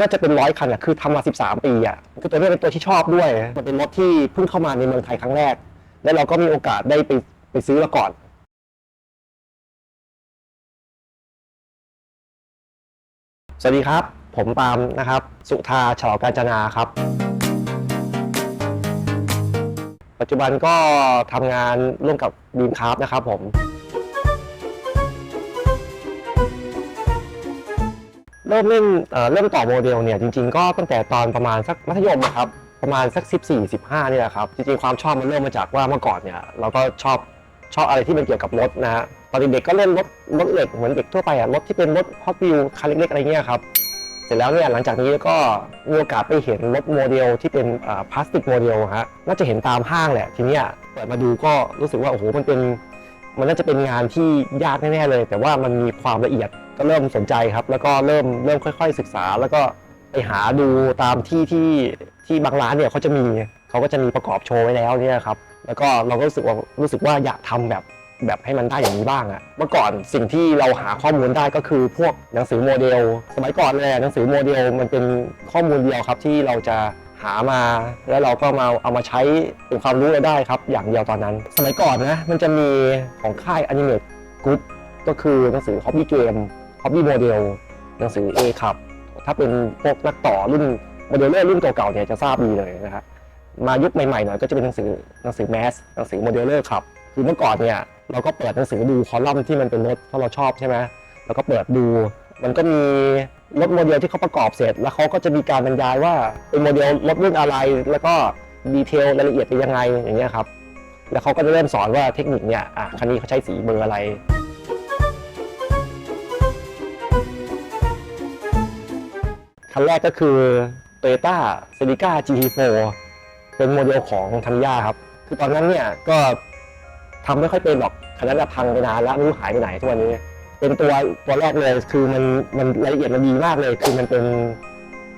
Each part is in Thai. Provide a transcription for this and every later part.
น่าจะเป็นร้อยคันอะคือทำมา 13 ปีอะคือตัวนี้เป็นตัวที่ชอบด้วย มันเป็นรถที่เพิ่งเข้ามาในเมืองไทยครั้งแรก แล้วเราก็มีโอกาสได้ไปไปซื้อมาก่อนสวัสดีครับ ผมปาล์มนะครับ สุธาฉลาวกาญจนาครับ ปัจจุบันก็ทำงานร่วมกับบีมคราฟนะครับผม เริ่มเล่นเเริ่มต่อโมเดลเนี่ยจริงๆก็ตั้งแต่ตอนประมาณสักมัธยมนะครับประมาณสัก 14 15เนี่ยแหละครับจริงๆความชอบมันเริ่มมาจากว่าเมื่อก่อนเนี่ยเราก็ชอบชอบอะไรที่มันเกี่ยวกับรถนะฮะตอนเด็กๆก็เล่นรถรถเหล็กเหมือนเด็กทั่วไปอะรถที่เป็นรถฮอตวิวคันเล็กๆอะไรเงี้ยครับเสร็จแล้วเนี่ยหลังจากนี้ก็มีโอกาสไปเห็นรถโมเดลที่เป็นพลาสติกโมเดลฮะน่าจะเห็นตามห้างแหละทีเนี้ยเปิดมาดูก็รู้สึกว่าโอ้โหมันเป็น มันน่าจะเป็นงานที่ยากแน่ๆเลย แต่ว่ามันมีความละเอียดก็เริ่มสนใจครับ แล้วก็เริ่มเริ่มค่อย ๆ ศึกษา แล้วก็ไปหาดูตามที่ที่ที่บางร้านเนี่ยเขาจะมีเขาก็จะมีประกอบโชว์ไว้แล้วเนี่ยครับแล้วก็เราก็รู้สึกว่ารู้สึกว่าอยากทำแบบแบบให้มันได้อย่างนี้บ้างอะเมื่อก่อนสิ่งที่เราหาข้อมูลได้ก็คือพวกหนังสือโมเดล สมัยก่อนเลยหนังสือโมเดลมันเป็นข้อมูลเดียวครับที่เราจะ หามา แล้วเราก็มาเอามาใช้เป็นความรู้ราได้ครับ อย่างเดียวตอนนั้น สมัยก่อนนะมันจะมีของค่ายอนิเมตกรุ๊ปก็คือหนังสือ Hobby Game Hobby Model หนังสือ A ครับถ้าเป็นพวกนักต่อรุ่นโมเดลเลอร์รุ่นเก่าๆเนี่ยจะทราบดีเลยนะครับมายุคใหม่ๆหน่อยก็จะเป็นหนังสือหนังสือแมสหนังสือโมเดลเลอร์ครับคือเมื่อก่อนเนี่ยเราก็เปิดหนังสือดูคอลัมน์ที่มันเป็นรถเพราะเราชอบใช่ไหมแล้วก็เปิดดู มันก็มี รถโมเดลที่เขาประกอบเสร็จ แล้วเขาก็จะมีการบรรยายว่าเป็นโมเดลรถรุ่นอะไร แล้วก็ดีเทลรายละเอียดเป็นยังไงอย่างเงี้ยครับแล้วเขาก็จะเริ่มสอนว่าเทคนิคเนี่ยอะคันนี้เขาใช้สีเบอร์อะไรคันแรกก็คือ Toyota Celica GT4 เป็นโมเดลของทันยาครับ คือตอนนั้นเนี่ยก็ทำไม่ค่อยเป็นหรอกคันนั้นพังไปนานแล้วไม่รู้หายไปไหนทุกวันนี้ เป็นตัวตัวแรกเลยคือมันมันรายละเอียดมันดีมากเลย คือมันเป็น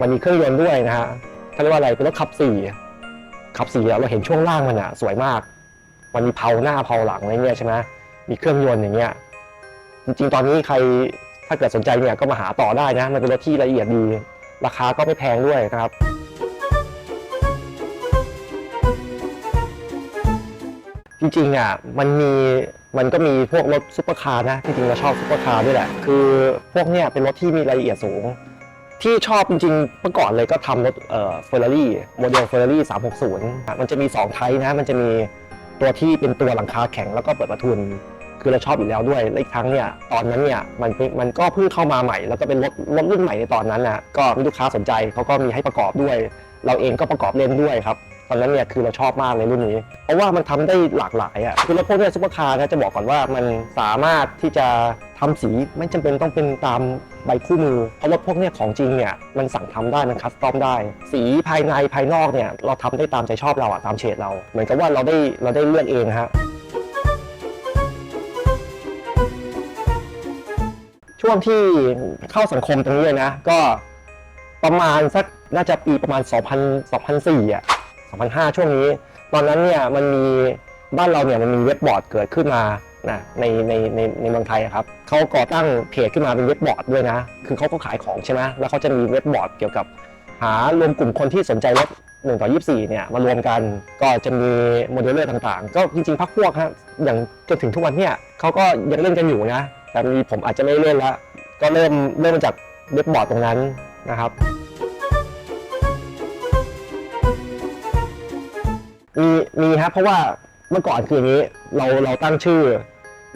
มันมีเครื่องยนต์ด้วยนะฮะเขาเรียกว่าอะไรเป็นรถขับสี่ขับสี่เราเห็นช่วงล่างมันอะ สวยมาก มันมีเพาหน้าเพาหลังอะไรเงี้ยใช่ไหมมีเครื่องยนต์อย่างเงี้ยจริงๆตอนนี้ใครถ้าเกิดสนใจเนี่ยก็มาหาต่อได้นะ มันเป็นรถที่ละเอียดดี ราคาก็ไม่แพงด้วยนะครับจริงๆอะมันมีมันก็มีพวกรถซุปเปอร์คาร์นะที่จริงเราชอบซุปเปอร์คาร์ด้วยแหละ คือพวกเนี้ยเป็นรถที่มีรายละเอียดสูง ที่ชอบจริงๆเมื่อก่อนเลยก็ทำรถเอ่อเฟอร์รารี่โมเดลเฟอร์รารี่360 มันจะมี2ไทป์นะ มันจะมีตัวที่เป็นตัวหลังคาแข็งแล้วก็เปิดประทุน คือเราชอบอยู่แล้วด้วยและอีกทั้งเนี่ยตอนนั้นเนี่ยมันเป็นมันก็เพิ่งเข้ามาใหม่ แล้วก็เป็นรถรถรุ่นใหม่ในตอนนั้นนะก็มีลูกค้าสนใจเขาก็มีให้ประกอบด้วย เราเองก็ประกอบเล่นด้วยครับ ตอนนั้นเนี่ยคือเราชอบมากเลยรุ่นนี้ เพราะว่ามันทำได้หลากหลายอะคือรถพวกเนี้ยซุปเปอร์คาร์นะจะบอกก่อนว่ามันสามารถที่จะทำสีไม่จำเป็นต้องเป็นตามใบคู่มือ เพราะรถพวกเนี้ยของจริงเนี่ยมันสั่งทำได้มันคัสตอมได้ สีภายในภายนอกเนี่ยเราทำได้ตามใจชอบเราอะตามเฉดเรา เหมือนกับว่าเราได้เราได้เลือกเองฮะช่วงที่เข้าสังคมตรงนี้นะก็ประมาณสักน่าจะปีประมาณ 2000 2004อะ 2005 ช่วงนี้ ตอนนั้นเนี่ยมันมีบ้านเราเนี่ยมันมีเว็บบอร์ดเกิดขึ้นมานะในในในในเมืองไทยครับเขาก่อตั้งเพจขึ้นมาเป็นเว็บบอร์ดด้วยนะ คือเขาก็ขายของใช่ไหมแล้วเขาจะมีเว็บบอร์ดเกี่ยวกับ หารวมกลุ่มคนที่สนใจรถ1ต่อ24 เนี่ยมารวมกันก็จะมีโมเดลเลอร์ต่างๆ ก็จริงๆพักพวกฮะอย่างจนถึงทุกวันเนี่ยเขาก็ยังเล่นกันอยู่นะ แต่มีผมอาจจะไม่เล่นละก็เริ่มเริ่มมาจากเว็บบอร์ดตรงนั้นนะครับ มีมีครับเพราะว่าเมื่อก่อนคืออย่างนี้เราเราตั้งชื่อ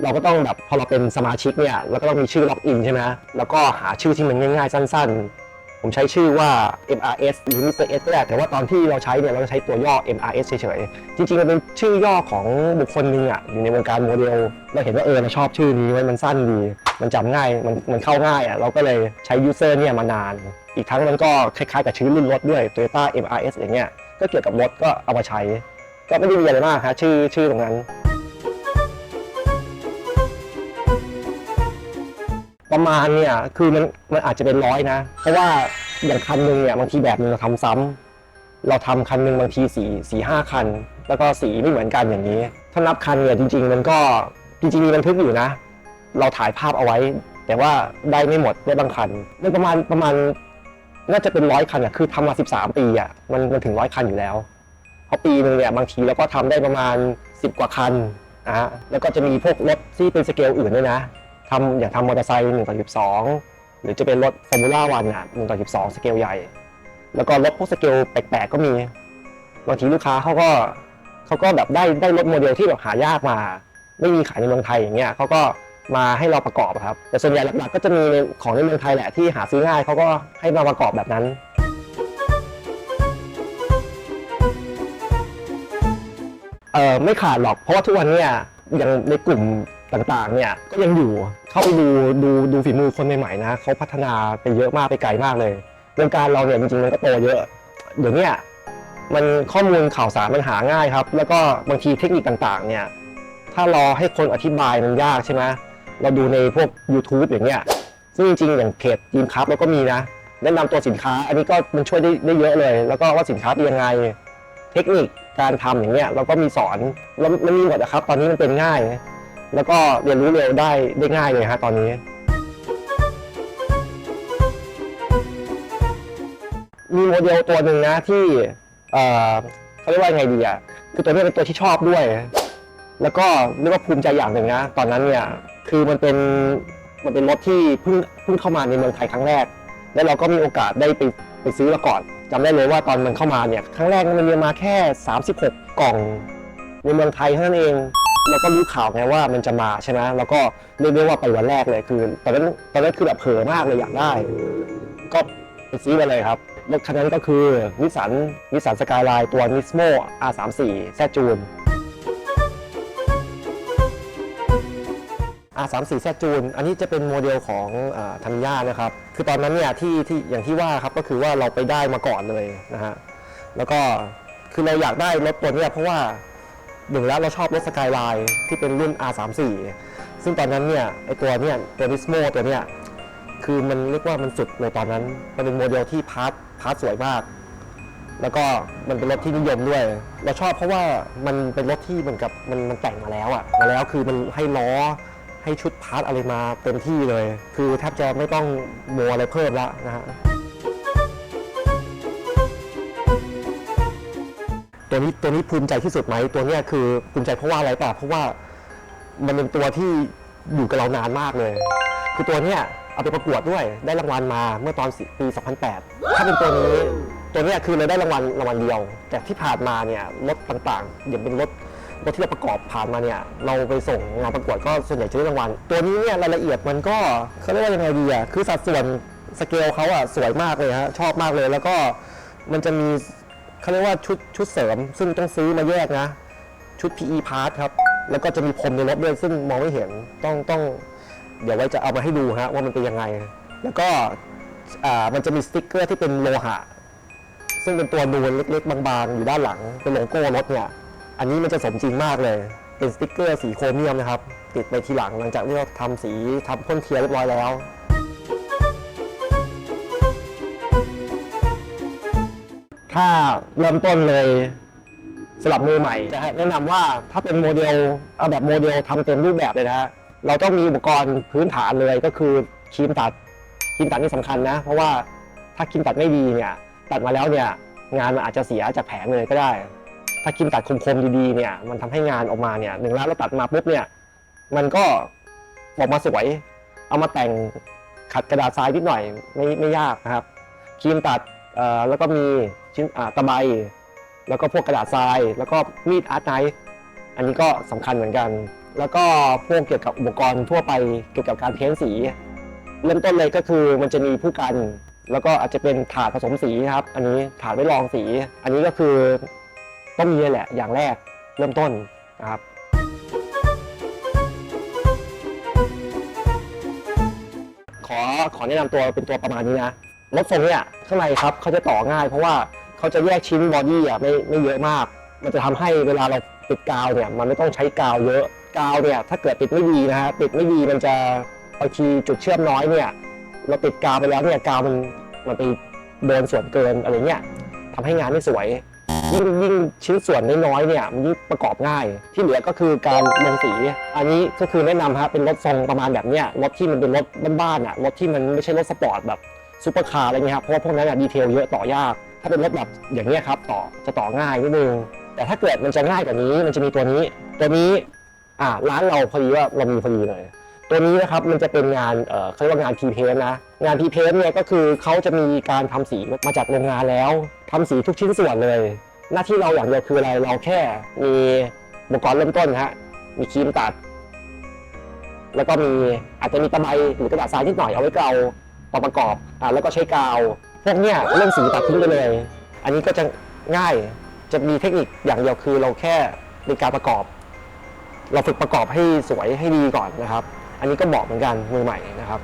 เราก็ต้องแบบพอเราเป็นสมาชิกเนี่ยเราก็ต้องมีชื่อล็อกอินใช่ไหมแล้วก็หาชื่อที่มันง่ายๆ สั้น ๆ ผมใช้ชื่อว่า MRS หรือ Mr. S ก็ได้แต่ว่าตอนที่เราใช้เนี่ยเราจะใช้ตัวย่อ MRS เฉยๆจริงๆมันเป็นชื่อย่อของบุคคลหนึ่งอะอยู่ในวงการโมเดลเราเห็นว่าเออเราชอบชื่อนี้ไว้มันสั้นดี มันจำง่ายมันมันเข้าง่ายอะเราก็เลยใช้ยูเซอร์เนี่ยมานาน อีกทั้งมันก็คล้ายๆกับชื่อรุ่นรถด้วย Toyota MRS อย่างเงี้ยก็เกี่ยวกับรถก็เอามาใช้ ก็ไม่ได้มีอะไรมากฮะชื่อชื่อตรงนั้น ประมาณเนี่ยคือมันมันอาจจะเป็นร้อยนะ เพราะว่าอย่างคันหนึ่งเนี่ยบางทีแบบหนึงเราทำซ้ำเราทำคันหนึ่งบางทีสี่สี่ห้าคัน แล้วก็สีไม่เหมือนกันอย่างนี้ ถ้านับคันเนี่ยจริง ๆ มันก็จริงๆมีบันทึกอยู่นะ เราถ่ายภาพเอาไว้ แต่ว่าได้ไม่หมดได้บางคันได้ประมาณประมาณน่าจะเป็นร้อยคันอะคือทำมา 13 ปีอะมันมันถึงร้อยคันอยู่แล้ว ราะปีหนึ่งเนี่ยบางทีเราก็ทำได้ประมาณ 10 กว่าคันนะฮะแล้วก็จะมีพวกรถที่เป็นสเกลอื่นด้วยนะทำอย่างทำมอเตอร์ไซค์หนึ่งต่อสิบสองหรือจะเป็นรถฟอร์มูล่าวันอะหนึ่งต่อสิบสองสเกลใหญ่ แล้วก็รถพวกสเกลแปลกๆก็มีบางทีลูกค้าเขาก็เขาก็แบบได้ได้รถโมเดลที่แบบหายากมา ไม่มีขายในเมืองไทยอย่างเงี้ยเขาก็มาให้เราประกอบครับ แต่ส่วนใหญ่หลักๆก็จะมีของในเมืองไทยแหละที่หาซื้อง่ายเขาก็ให้มาประกอบแบบนั้น เออไม่ขาดหรอก เพราะว่าทุกวันเนี่ยอย่างในกลุ่มต่างๆ เนี่ยก็ยังอยู่เข้าไปดูดูดูฝีมือคนใหม่ๆนะเขาพัฒนาไปเยอะมากไปไกลมากเลยวงการเราเนี่ยจริงๆมันก็โตเยอะเดี๋ยวนี้มันข้อมูลข่าวสารมันหาง่ายครับ แล้วก็บางทีเทคนิคต่างๆ เนี่ยถ้ารอให้คนอธิบายมันยากใช่ไหมเราดูในพวก YouTube อย่างเงี้ยซึ่งจริงๆอย่างเพจทีมครับเราก็มีนะ แนะนำตัวสินค้า อันนี้ก็มันช่วยได้ได้เยอะเลย แล้วก็ว่าสินค้าเป็นยังไง เทคนิค การทำอย่างเงี้ยเราก็มีสอนแล้วมันมีหมดนะครับ ตอนนี้มันเป็นง่าย แล้วก็เรียนรู้เร็วได้ได้ง่ายเลยฮะตอนนี้ มีโมเดลตัวหนึ่งนะที่เอ่อเขาเรียกว่าไงดีอะคือตัวนี้เป็นตัวที่ชอบด้วย แล้วก็เรียกว่าภูมิใจอย่างหนึ่งนะ ตอนนั้นเนี่ยคือมันเป็นมันเป็นรถที่เพิ่งเพิ่งเข้ามาในเมืองไทยครั้งแรก แล้วเราก็มีโอกาสได้ไป ไปซื้อมาก่อนจำได้เลยว่าตอนมันเข้ามาเนี่ยครั้งแรกมันมีมาแค่ 36 กล่องในเมืองไทยเท่านั้นเองเราก็รู้ข่าวไงว่ามันจะมาใช่ไหมแล้วก็เรียกได้ว่าไปวันแรกเลยคือตอนนั้นตอนนั้นคือแบบเผลอมากเลยอยากได้ ก็ไปซื้อมาเลยครับรถคันนั้นก็คือนิสสันนิสสันสกายไลน์ตัว Nismo R34 แซจูน R34 แซจูนอันนี้จะเป็นโมเดลของธามิยานะครับ คือตอนนั้นเนี่ยที่ที่อย่างที่ว่าครับก็คือว่าเราไปได้มาก่อนเลยนะฮะ แล้วก็คือเราอยากได้รถตัวเนี้ยเพราะว่าหนึ่งแล้วเราชอบรถสกายไลน์ที่เป็นรุ่น R34 ซึ่งตอนนั้นเนี่ยไอตัวเนี่ยตัว Nismo ตัวเนี้ยคือมันเรียกว่ามันสุดเลยตอนนั้น มันเป็นโมเดลที่พาร์ทพาร์ทสวยมาก แล้วก็มันเป็นรถที่นิยมด้วย เราชอบเพราะว่ามันเป็นรถที่เหมือนกับมันมันแต่งมาแล้วอะมาแล้วคือมันให้ล้อ ให้ชุดพาร์ทอะไรมาเต็มที่เลย คือแทบจะไม่ต้องโมอะไรเพิ่มล้วนะฮะตัวนี้ตัวนี้ภูมิใจที่สุดไหมตัวเนี้ยคือภูมิใจเพราะว่าอะไรป่ะเพราะว่ามันเป็นตัวที่อยู่กับเรานานมากเลย คือตัวเนี้ยเอาไปประกวดด้วยได้รางวัลมาเมื่อตอนปี 2008 ถ้าเป็นตัวนี้ตัวเนี้ยคือเราได้รางวัลรางวัลเดียว แต่ที่ผ่านมาเนี่ยรถต่างๆอย่างเป็นรถ รถที่เราประกอบผ่านมาเนี่ยเราไปส่งงานประกวดก็ส่วนใหญ่จะได้รางวัลตัวนี้เนี่ยรายละเอียดมันก็เขาเรียกว่ายังไงดีอะคือสัดส่วนสเกลเขาอะสวยมากเลยฮะชอบมากเลย แล้วก็มันจะมีเขาเรียกว่าชุดชุดเสริม ซึ่งต้องซื้อมาแยกนะ ชุด PE part ครับแล้วก็จะมีพรมในรถด้วยซึ่งมองไม่เห็นต้องต้อง เดี๋ยวไว้จะเอามาให้ดูฮะว่ามันเป็นยังไง แล้วก็อ่ามันจะมีสติ๊กเกอร์ที่เป็นโลหะ ซึ่งเป็นตัวนูนเล็กๆ บางๆ อยู่ด้านหลัง เป็นโลโก้รถเนี่ย อันนี้มันจะสมจริงมากเลย เป็นสติกเกอร์สีโครเมียมนะครับ ติดไปทีหลังหลังจากที่เราทำสีทำพ่นเทียเรียบร้อยแล้วถ้าเริ่มต้นเลยสำหรับมือใหม่จะแนะนำว่าถ้าเป็นโมเดลเอาแบบโมเดลทำเต็มรูปแบบเลยนะฮะเราต้องมีอุปกรณ์พื้นฐานเลยก็คือครีมตัดครีมตัดนี่สำคัญนะ เพราะว่าถ้าครีมตัดไม่ดีเนี่ยตัดมาแล้วเนี่ยงานมันอาจจะเสียจากแผงเลยก็ได้ ถ้าครีมตัดคมๆดีๆเนี่ยมันทำให้งานออกมาเนี่ยหนึ่งล้วเราตัดมาปุ๊บเนี่ยมันก็ออกมาสวย เอามาแต่งขัดกระดาษทรายนิดหน่อยไม่ไม่ยากนะครับครีมตัดแล้วก็มีชิ้นตะไบแล้วก็พวกกระดาษทราย แล้วก็มีดอาร์ตไนฟ์อันนี้ก็สำคัญเหมือนกัน แล้วก็พวกเกี่ยวกับอุปกรณ์ทั่วไปเกี่ยวกับการเพ้นสี เริ่มต้นเลยก็คือมันจะมีผู้กัน แล้วก็อาจจะเป็นถาดผสมสีนะครับ อันนี้ถาดไว้รองสี อันนี้ก็คือ ต้องมีเลยแหละอย่างแรกเริ่มต้นนะครับขอขอแนะนำตัวเป็นตัวประมาณนี้นะรถทรงเนี่ยข้างในครับเขาจะต่อง่าย เพราะว่าเขาจะแยกชิ้นบอดี้อะไม่ไม่เยอะมาก มันจะทำให้เวลาเราติดกาวเนี่ยมันไม่ต้องใช้กาวเยอะกาวเนี่ยถ้าเกิดติดไม่ดีนะฮะติดไม่ดีมันจะบางทีจุดเชื่อมน้อยเนี่ยเราติดกาวไปแล้วเนี่ยกาวมันมันไปโดนส่วนเกินอะไรเงี้ยทำให้งานไม่สวย ยิ่งยิ่งชิ้นส่วนน้อยๆเนี่ยมันยิ่งประกอบง่าย ที่เหลือก็คือการลงสี อันนี้ก็คือแนะนำครับเป็นรถทรงประมาณแบบเนี้ยรถที่มันเป็นรถบ้านๆอะรถที่มันไม่ใช่รถสปอร์ตแบบซูเปอร์คาร์อะไรเงี้ยครับเพราะว่าพวกนั้นอะดีเทลเยอะต่อยาก ถ้าเป็นรถแบบอย่างเงี้ยครับต่อจะต่อง่ายนิดนึงแต่ถ้าเกิดมันจะง่ายกว่านี้มันจะมีตัวนี้ ตัวนี้อ่าร้านเราพอดีว่าเรามีพอดีเลยตัวนี้นะครับมันจะเป็นงานเอ่อเขาเรียกว่างานพีเพนนะงานพีเพนเนี่ยก็คือเขาจะมีการทำสีมาจากโรงงานแล้วทำสีทุกชิ้นส่วนเลย หน้าที่เราอย่างเดียวคืออะไรเราแค่มีอุปกรณ์เริ่มต้นฮะมีครีมตัด แล้วก็มีอาจจะมีตะไบหรือกระดาษทรายนิดหน่อยเอาไว้เกาต่อประกอบอ่าแล้วก็ใช้กาว พวกเนี้ยเรื่องสีตัดทิ้งไปเลย อันนี้ก็จะง่ายจะมีเทคนิคอย่างเดียวคือเราแค่ในการประกอบ เราฝึกประกอบให้สวยให้ดีก่อนนะครับ อันนี้ก็บอกเหมือนกันมือใหม่นะครับ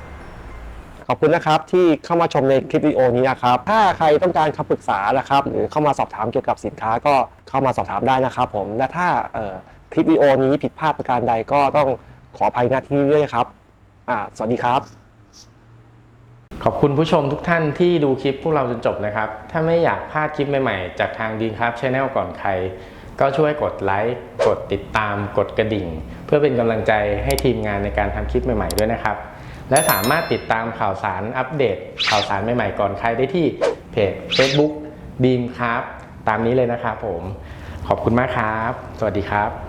ขอบคุณนะครับที่เข้ามาชมในคลิปวิดีโอนี้นะครับ ถ้าใครต้องการคำปรึกษานะครับ หรือเข้ามาสอบถามเกี่ยวกับสินค้าก็เข้ามาสอบถามได้นะครับ ผม และถ้าคลิปวิดีโอนี้ผิดพลาดประการใดก็ต้องขออภัยณที่นี้ด้วยครับสวัสดีครับ ขอบคุณผู้ชมทุกท่านที่ดูคลิปพวกเราจนจบนะครับ ถ้าไม่อยากพลาดคลิปใหม่ๆ จากทางดีนครับช anel ก่อนใคร ก็ช่วยกดไลค์ กดติดตาม กดกระดิ่ง เพื่อเป็นกำลังใจให้ทีมงานในการทำคลิปใหม่ๆด้วยนะครับ และสามารถติดตามข่าวสารอัปเดต ข่าวสารใหม่ๆก่อนใครได้ที่เพจ Facebook ดีมครับ ตามนี้เลยนะครับผม ขอบคุณมากครับ สวัสดีครับ